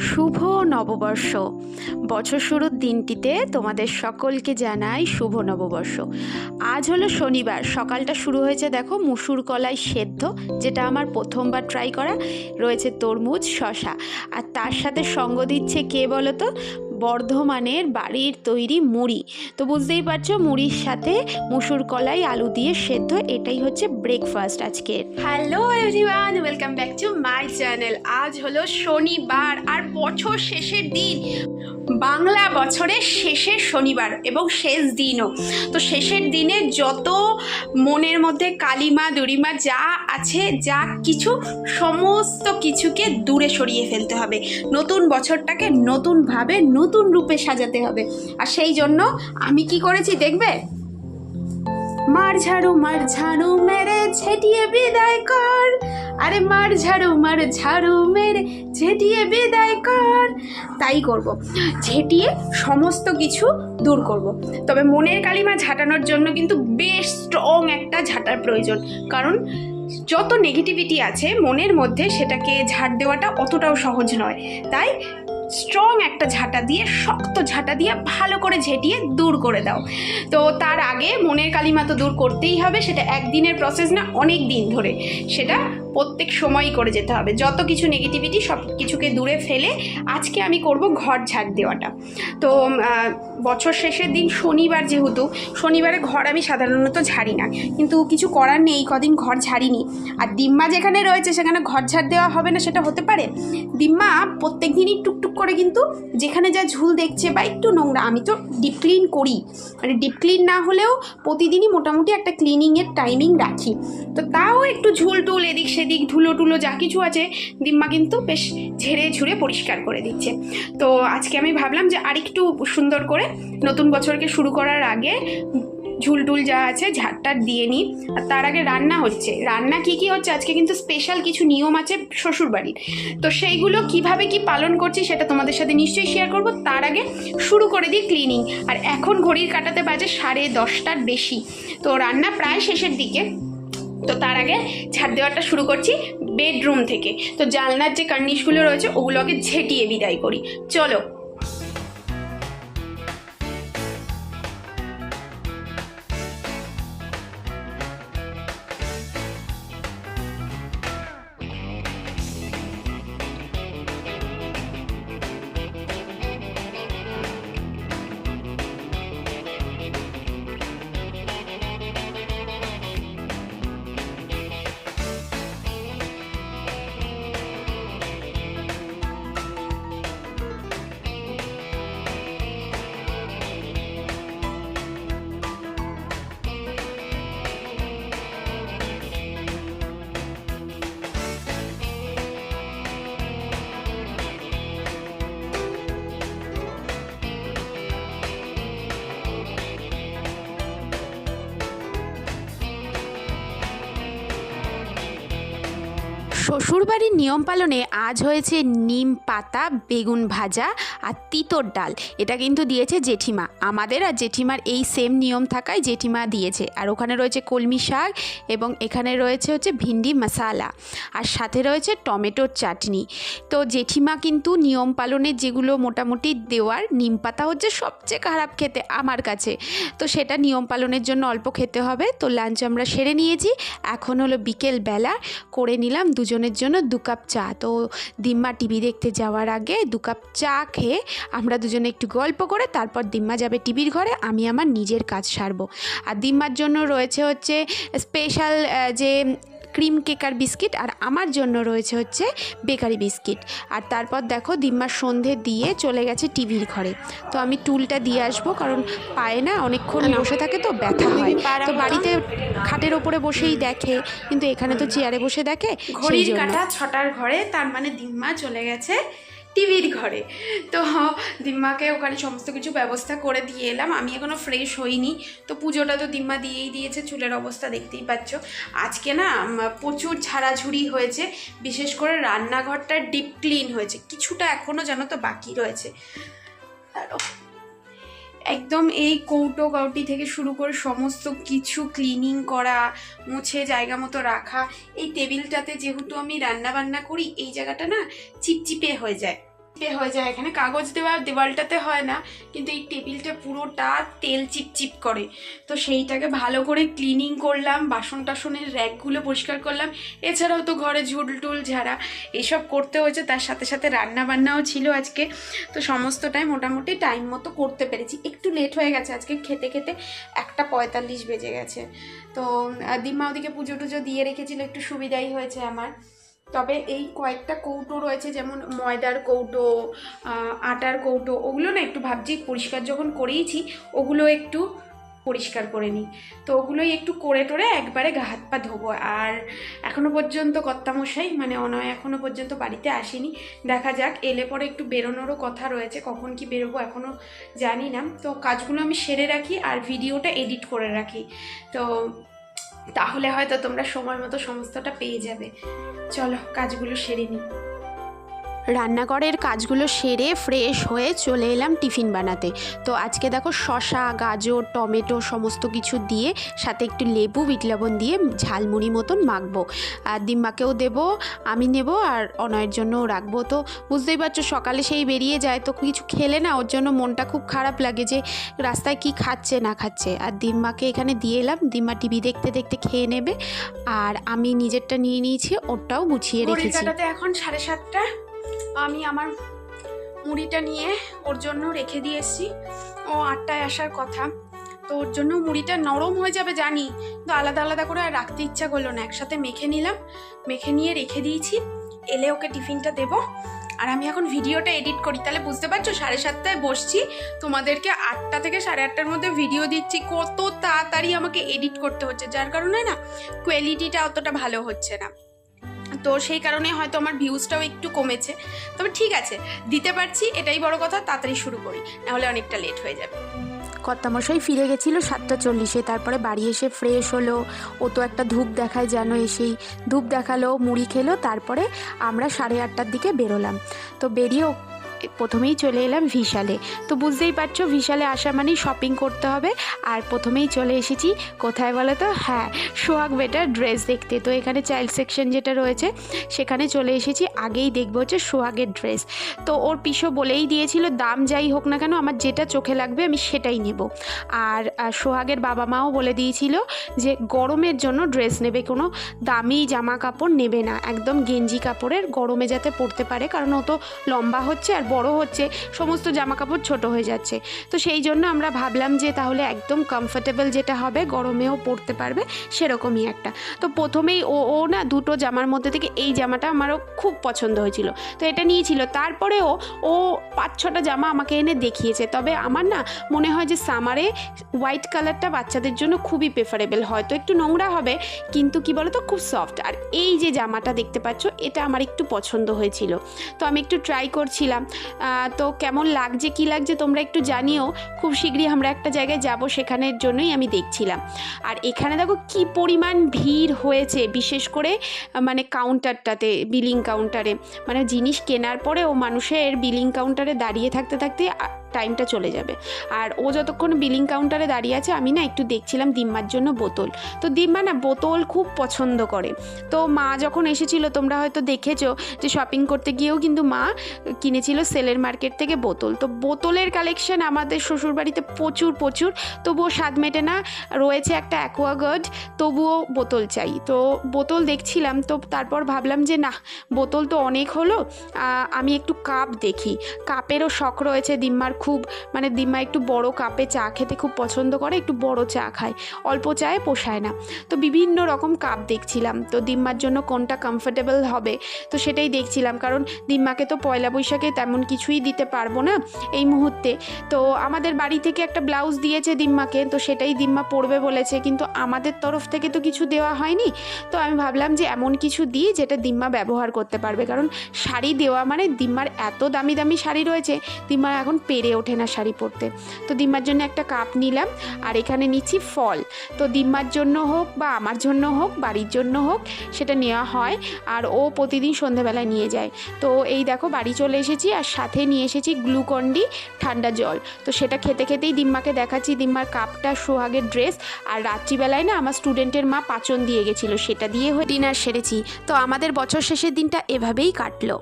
শুভ নববর্ষ। বছর শুরুর দিনটিতে তোমাদের সকলকে জানাই শুভ নববর্ষ। আজ হলো শনিবার, সকালটা শুরু হয়েছে দেখো মুসুর কলাই সেদ্ধ, যেটা আমার প্রথমবার ট্রাই করা, রয়েছে তরমুজ শশা আর তার সাথে সঙ্গ দিচ্ছে কে বলো তো বর্ধমানের বাড়ির তৈরি মুড়ি। তো বুঝতেই পারছ, মুড়ির সাথে মুসুর কলাই, আলু দিয়ে সেদ্ধ, এটাই হচ্ছে ব্রেকফাস্ট আজকের। Hello everyone welcome back to my channel আজ হলো শনিবার আর বছর শেষের দিন। বাংলা বছরের শেষের শনিবার এবং শেষ দিনও। তো শেষের দিনে যত মনের মধ্যে কালিমা দড়িমা যা আছে, যা কিছু, সমস্ত কিছুকে দূরে সরিয়ে ফেলতে হবে। নতুন বছরটাকে নতুনভাবে নতুন রূপে সাজাতে হবে। আর সেই জন্য আমি কি করেছি দেখবে? মার ঝাড়ু মার ঝাড়ু মেরে ছেটিয়ে বিদায় কর। আরে মার ঝাড়ু মার ঝাড়ু মেরে ঝেটিয়ে বিদায় কর। তাই করব। ঝেটিয়ে সমস্ত কিছু দূর করব। তবে মনের কালিমা ঝাঁটানোর জন্য কিন্তু বেশ স্ট্রং একটা ঝাঁটার প্রয়োজন। কারণ যত নেগেটিভিটি আছে, মনের মধ্যে সেটাকে ঝাড় দেওয়াটা অতটাও সহজ নয়। তাই স্ট্রং একটা ঝাঁটা দিয়ে, শক্ত ঝাঁটা দিয়ে ভালো করে ঝেঁটিয়ে দূর করে দাও। তো তার আগে মনের কালিমা তো দূর করতেই হবে, সেটা একদিনের প্রসেস না, অনেক দিন ধরে। সেটা প্রত্যেক সময়ই করে যেতে হবে। যত কিছু নেগেটিভিটি সব কিছুকে দূরে ফেলে আজকে আমি করব ঘর ঝাড় দেওয়াটা। তো বছর শেষের দিন শনিবার যেহেতু, শনিবারে ঘর আমি সাধারণত ঝাড়ি না। কিন্তু কিছু করার নেই, কদিন ঘর ঝাড়িনি। আর দিম্মা যেখানে রয়েছে সেখানে ঘর ঝাড় দেওয়া হবে না সেটা হতে পারে। দিম্মা প্রত্যেক দিনই টুকটুক করে কিন্তু যেখানে যা ঝুল দেখছে বা একটু নোংরা, আমি তো ডিপ ক্লিন করি। মানে ডিপ ক্লিন না হলেও প্রতিদিনই মোটামুটি একটা ক্লিনিংয়ের টাইমিং রাখি। তো তাও একটু ঝুল টুল এদিক সেদিক ধুলো টুলো যা কিছু আছে, দিম্মা কিন্তু বেশ ঝেড়ে ঝুড়ে পরিষ্কার করে দিচ্ছে। তো আজকে আমি ভাবলাম যে আরেকটু সুন্দর করে নতুন বছরকে শুরু করার আগে ঝুলটুল যা আছে ঝাড়টার দিয়ে নিই। আর তার আগে রান্না হচ্ছে। রান্না কি কি হচ্ছে? আজকে কিন্তু স্পেশাল কিছু নিয়ম আছে শ্বশুরবাড়ির। তো সেইগুলো কীভাবে কি পালন করছি সেটা তোমাদের সাথে নিশ্চয়ই শেয়ার করব। তার আগে শুরু করে দিই ক্লিনিং আর এখন ঘড়ির কাটাতে বাজে সাড়ে দশটার বেশি। তো রান্না প্রায় শেষের দিকে। তো তার আগে ছাদ দেওয়াটা শুরু করছি বেডরুম থেকে। তো জানলার যে কার্নিশগুলো রয়েছে, ওগুলোকে ঝেঁটিয়ে বিদায় করি। চলো। শ্বশুরবাড়ির নিয়ম পালনে আজ হয়েছে নিম পাতা, বেগুন ভাজা আর তিতর ডাল। এটা কিন্তু দিয়েছে জেঠিমা। আমাদের আর জেঠিমার এই সেম নিয়ম থাকায় জেঠিমা দিয়েছে। আর ওখানে রয়েছে কলমি শাক এবং এখানে রয়েছে হচ্ছে ভিন্ডি মশালা। আর সাথে রয়েছে টমেটোর চাটনি। তো জেঠিমা কিন্তু নিয়ম পালনের যেগুলো মোটামুটি দেওয়ার, নিম পাতা হচ্ছে সবচেয়ে খারাপ খেতে আমার কাছে। তো সেটা নিয়ম পালনের জন্য অল্প খেতে হবে। তো লাঞ্চ আমরা সেরে নিয়েছি। এখন হলো বিকেল বেলা করে নিলাম দুজনের জন্য দু কাপ চা। তো দিম্মা টিভি দেখতে যাওয়ার আগে দু কাপ চা খেয়ে আমরা দুজনে একটু গল্প করে তারপর দিম্মা যাবে টিভির ঘরে, আমি আমার নিজের কাজ সারবো। আর দিম্মার জন্য রয়েছে হচ্ছে স্পেশাল যে ক্রিম কেকার বিস্কিট আর আমার জন্য রয়েছে হচ্ছে বেকারি বিস্কিট। আর তারপর দেখো দিম্মার সন্ধে দিয়ে চলে গেছে টিভির ঘরে। তো আমি টুলটা দিয়ে আসব কারণ পায়ে না অনেকক্ষণ বসে থাকে তো ব্যথা হয়। তো বাড়িতে খাটের ওপরে বসেই দেখে কিন্তু এখানে তো চেয়ারে বসে দেখে ঘড়ির কাটা ছটার ঘরে তার মানে দিম্মা চলে গেছে টিভির ঘরে তো দিম্মাকে ওখানে সমস্ত কিছু ব্যবস্থা করে দিয়ে এলাম। আমি এখনও ফ্রেশ হইনি। তো পুজোটা তো দিম্মা দিয়েই দিয়েছে, চুলের অবস্থা দেখতেই পাচ্ছ। আজকে না প্রচুর ঝাড়াঝুড়ি হয়েছে। বিশেষ করে রান্নাঘরটা ডিপ ক্লিন হয়েছে। কিছুটা এখনও যেন তো বাকি রয়েছে। দাঁড়াও। একদম এই কৌটো কাউটি থেকে শুরু করে সমস্ত কিছু ক্লিনিং করা, মুছে, জায়গা মতো রাখা, এই টেবিলটাতে যেহেতু আমি রান্না বান্না করি, এই জায়গাটা না চিপচিপে হয়ে যায়। বে হয়ে যায় এখানে? কাগজ দেওয়া দেওয়ালটাতে হয় না, কিন্তু এই টেবিলটা পুরোটা তেল চিপচিপ করে। তো সেইটাকে ভালো করে ক্লিনিং করলাম বাসন টাসনের র্যাকগুলো পরিষ্কার করলাম। এছাড়াও তো ঘরে ঝুল টুল ঝাড়া এসব করতে হয়েছে, তার সাথে সাথে রান্না বান্নাও ছিল আজকে। তো সমস্তটাই মোটামুটি টাইম মতো করতে পেরেছি। একটু লেট হয়ে গেছে আজকে, খেতে খেতে একটা পঁয়তাল্লিশ বেজে গেছে। তো দিম্মা ওদিকে পুজো টুজো দিয়ে রেখেছিল, একটু সুবিধাই হয়েছে আমার। তবে এই কয়েকটা কৌটো রয়েছে, যেমন ময়দার কৌটো আটার কৌটো, ওগুলো না একটু ভাবছি পরিষ্কার যখন করেইছি, ওগুলো একটু পরিষ্কার করে নিই। তো ওগুলোই একটু করে টোরে একবারে গা হাত পা ধোবো। আর এখনও পর্যন্ত কর্তামশাই মানে অনয় এখনও পর্যন্ত বাড়িতে আসেনি। দেখা যাক, এলে পরে একটু বেরোনোরও কথা রয়েছে, কখন কি বেরোবো এখনও জানি না। তো কাজগুলো আমি সেরে রাখি আর ভিডিওটা এডিট করে রাখি। তো তাহলে হয়তো তোমরা সময় মতো সমস্তটা পেয়ে যাবে। চলো কাজগুলো সেরে নিই রান্নাঘরের কাজগুলো সেরে ফ্রেশ হয়ে চলে এলাম টিফিন বানাতে। তো আজকে দেখো শশা গাজর টমেটো সমস্ত কিছু দিয়ে সাথে একটু লেবু বিট লবণ দিয়ে ঝালমুড়ি মতন মাখবো। আর দিম্মাকেও দেবো আমি নেব আর অনয়ের জন্যও রাখব। তো বুঝতেই পারছ সকালে সেই বেরিয়ে যায় তো কিছু খেলে না ওর জন্য মনটা খুব খারাপ লাগে যে রাস্তায় কি খাচ্ছে না খাচ্ছে। আর দিম্মাকে এখানে দিয়ে এলাম দিম্মা টিভি দেখতে দেখতে খেয়ে নেবে। আর আমি নিজেরটা নিয়ে নিয়েছি ওরটাও গুছিয়ে রেখেছি। এখন সাড়ে সাতটা। আমি আমার মুড়িটা নিয়ে ওর জন্য রেখে দিয়ে ও আটটায় আসার কথা। তো ওর জন্য মুড়িটা নরম হয়ে যাবে জানি। তো আলাদা আলাদা করে আর রাখতে ইচ্ছা করল না। একসাথে মেখে নিলাম। মেখে নিয়ে রেখে দিয়েছি। এলে ওকে টিফিনটা দেবো। আর আমি এখন ভিডিওটা এডিট করি। তাহলে বুঝতে পারছ, সাড়ে সাতটায় বসছি। তোমাদেরকে আটটা থেকে সাড়ে আটটার মধ্যে ভিডিও দিচ্ছি। কত তাড়াতাড়ি আমাকে এডিট করতে হচ্ছে। যার কারণে না কোয়ালিটিটা অতটা ভালো হচ্ছে না। তো সেই কারণে হয়তো আমার ভিউজটাও একটু কমেছে। তবে ঠিক আছে, দিতে পারছি, এটাই বড় কথা, তাড়াতাড়ি শুরু করি, নাহলে অনেকটা লেট হয়ে যাবে। কর্তামশাই ফিরে গেছিল সাতটা চল্লিশে, তারপরে বাড়ি এসে ফ্রেশ হলো। ও তো একটা ধূপ দেখায় যেন এসেই। ধূপ দেখাল, মুড়ি খেলো, তারপরে আমরা সাড়ে আটটার দিকে বেরোলাম। তো বেরিয়ে প্রথমেই চলে এলাম ভিশালে। তো বুঝতেই পারছ, ভিশালে আসা মানেই শপিং করতে হবে। আর প্রথমেই চলে এসেছি, কোথায় বলো তো? হ্যাঁ সোহাগ বেটার ড্রেস দেখতে। তো এখানে চাইল্ড সেকশন যেটা রয়েছে, সেখানে চলে এসেছি। আগেই দেখব হচ্ছে সোহাগের ড্রেস তো ওর পিসো বলেই দিয়েছিল, দাম যাই হোক না কেন, আমার যেটা চোখে লাগবে, আমি সেটাই নেব। আর সোহাগের বাবা মাও বলে দিয়েছিল যে, গরমের জন্য ড্রেস নেবে কোনো, দামি জামা কাপড় নেবে না। একদম গেঞ্জি কাপড়ের গরমে যাতে পরতে পারে, কারণ ও তো লম্বা হচ্ছে আর বড় হচ্ছে, সমস্ত জামা কাপড় ছোট হয়ে যাচ্ছে। তো সেই জন্য আমরা ভাবলাম যে তাহলে একদম কমফোর্টেবল যেটা হবে, গরমেও পরতে পারবে, সেরকমই একটা। তো প্রথমেই ও ও না দুটো জামার মধ্যে থেকে এই জামাটা আমারও খুব পছন্দ হয়েছিল। তো এটা নিয়েছিল। তারপরেও ও পাঁচ ছটা জামা আমাকে এনে দেখিয়েছে। তবে আমার না মনে হয় যে সামারে হোয়াইট কালারটা বাচ্চাদের জন্য খুবই প্রেফারেবল হয়তো একটু নোংরা হবে, কিন্তু কি বলো তো খুব সফট আর এই যে জামাটা দেখতে পাচ্ছ, এটা আমার একটু পছন্দ হয়েছিল। তো আমি একটু ট্রাই করছিলাম। তো কেমন লাগছে, কি লাগছে তোমরা একটু জানিও। খুব শীঘ্রই আমরা একটা জায়গায় যাব, সেখানের জন্যই আমি দেখছিলাম। আর এখানে দেখো কি পরিমাণ ভিড় হয়েছে, বিশেষ করে মানে কাউন্টারটাতে বিলিং কাউন্টারে মানে জিনিস কেনার পরেও মানুষের বিলিং কাউন্টারে দাঁড়িয়ে থাকতে থাকতে টাইমটা চলে যাবে। আর ও যতক্ষণ বিলিং কাউন্টারে দাঁড়িয়ে আছে, আমি না একটু দেখছিলাম দিম্মার জন্য বোতল। তো দিম্মা না বোতল খুব পছন্দ করে। তো মা যখন এসেছিল, তোমরা হয়তো দেখেছ যে শপিং করতে গিয়েও কিন্তু মা কিনেছিল সেলের মার্কেট থেকে বোতল। তো বোতলের কালেকশন আমাদের শ্বশুরবাড়িতে প্রচুর প্রচুর। তবুও স্বাদ মেটে না। রয়েছে একটা অ্যাকোয়াগার্ড তবুও বোতল চাই। তো বোতল দেখছিলাম, তো তারপর ভাবলাম যে না, বোতল তো অনেক হলো। আমি একটু কাপ দেখি। কাপেরও শখ রয়েছে দিম্মার খুব মানে দিম্মা একটু বড় কাপে চা খেতে খুব পছন্দ করে, একটু বড় চা খায়, অল্প চায়ে পোষায় না। তো বিভিন্ন রকম কাপ দেখছিলাম, তো দিম্মার জন্য কোনটা কমফোর্টেবল হবে, তো সেটাই দেখছিলাম, কারণ দিম্মাকে তো পয়লা বৈশাখে তেমন কিছুই দিতে পারব না এই মুহূর্তে। তো আমাদের বাড়ি থেকে একটা ব্লাউজ দিয়েছে দিম্মাকে, তো সেটাই দিম্মা পরবে বলেছে, কিন্তু আমাদের তরফ থেকে তো কিছু দেওয়া হয়নি। তো আমি ভাবলাম যে এমন কিছু দিই যেটা দিম্মা ব্যবহার করতে পারবে, কারণ শাড়ি দেওয়া মানে দিম্মার এত দামি দামি শাড়ি রয়েছে, দিম্মার এখন পেরে ওঠে না শাড়ি পরতে। তো দিম্মার জন্য একটা কাপ নিলাম, আর এখানে নিচ্ছি ফল। তো দিম্মার জন্য হোক বা আমার জন্য হোক, বাড়ির জন্য হোক, সেটা নেওয়া হয়, আর ও প্রতিদিন সন্ধেবেলায় নিয়ে যায়। তো এই দেখো, বাড়ি চলে এসেছি, আর সাথে নিয়ে এসেছি গ্লুকন্ডি, ঠান্ডা জল। তো সেটা খেতে খেতেই দিম্মাকে দেখাচ্ছি দিম্মার কাপটা, সোহাগের ড্রেস, আর রাত্রিবেলায় না আমার স্টুডেন্টের মা পাচন দিয়ে গেছিল, সেটা দিয়ে ডিনার সেরেছি। তো আমাদের বছর শেষের দিনটা এভাবেই কাটলো।